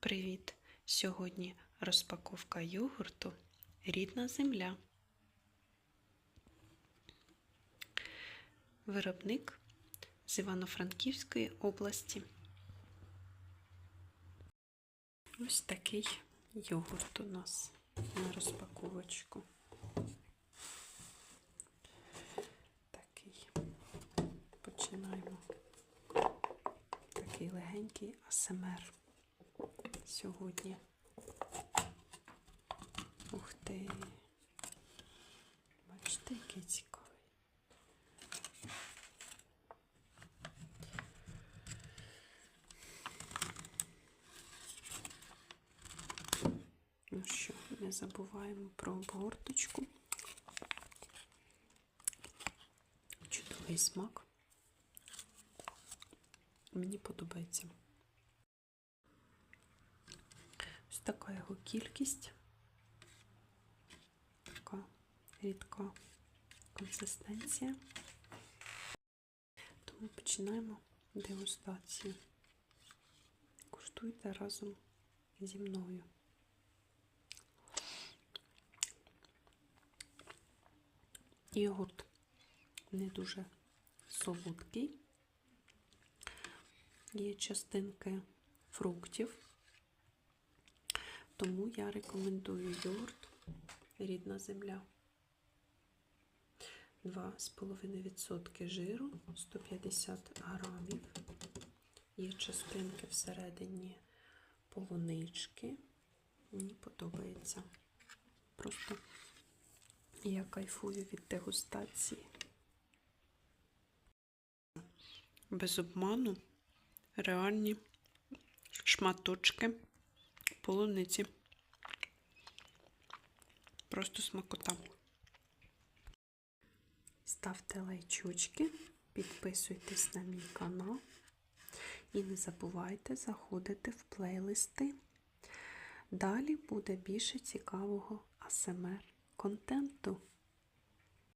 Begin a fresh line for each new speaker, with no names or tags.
Привіт! Сьогодні розпаковка йогурту Рідна земля. Виробник з Івано-Франківської області. Ось такий йогурт у нас на розпаковочку. Такий. Починаємо. Такий легенький АСМР сьогодні. Ух ти. Бачите, який цікавий. Ну що, не забуваємо про обгорточку. Чудовий смак. Мені подобається. Ось така його кількість. Така рідка консистенція. Тому починаємо дегустацію. Куштуйте разом зі мною. Йогурт не дуже солодкий. Є частинки фруктів. Тому я рекомендую йогурт Рідна земля. 2,5% жиру, 150 грамів. Є частинки всередині полунички. Мені подобається. Просто я кайфую від дегустації. Без обману реальні шматочки полуниці. Просто смакота. Ставте лайчучки, підписуйтесь на мій канал і не забувайте заходити в плейлисти. Далі буде більше цікавого АСМР контенту.